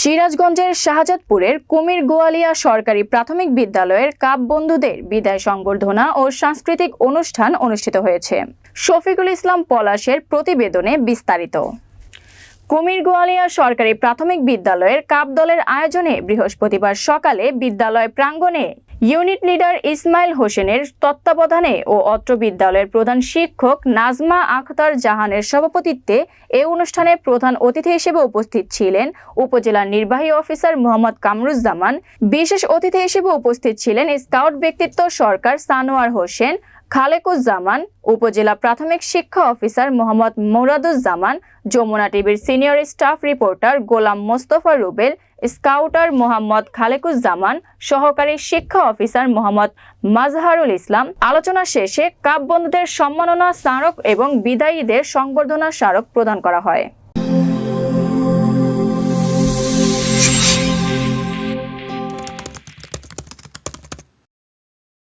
সিরাজগঞ্জের শাহজাদপুরের কুমির গোয়ালিয়া সরকারি প্রাথমিক বিদ্যালয়ের কাপ বন্ধুদের বিদায় সংবর্ধনা ও সাংস্কৃতিক অনুষ্ঠান অনুষ্ঠিত হয়েছে। শফিকুল ইসলাম পলাশের প্রতিবেদনে বিস্তারিত। কুমির গোয়ালিয়া সরকারি প্রাথমিক বিদ্যালয়ের কাপ দলের আয়োজনে বৃহস্পতিবার সকালে বিদ্যালয় প্রাঙ্গণে ইউনিট লিডার ইসমাইল হোসেনের তত্ত্বাবধানে ও অত্র বিদ্যালয়ের প্রধান শিক্ষক নাজমা আখতার জাহানের সভাপতিত্বে এ অনুষ্ঠানে প্রধান অতিথি হিসেবে উপস্থিত ছিলেন উপজেলা নির্বাহী অফিসার মোহাম্মদ কামরুজ্জামান। বিশেষ অতিথি হিসেবে উপস্থিত ছিলেন স্কাউট ব্যক্তিত্ব সরকার সানোয়ার হোসেন খালেকুজ্জামান, উপজেলা প্রাথমিক শিক্ষা অফিসার মোহাম্মদ মোরাদুজ্জামান, যমুনা টিভির senior staff reporter Golam Mostafa Rubel, scouter Mohammad Khalequzzaman, সহকারী শিক্ষা অফিসার মোহাম্মদ মাজহারুল ইসলাম। আলোচনা শেষে কাপ বন্ধুদের সম্মাননা স্মারক এবং বিদায়ীদের সংবর্ধনা স্মারক প্রদান করা হয়।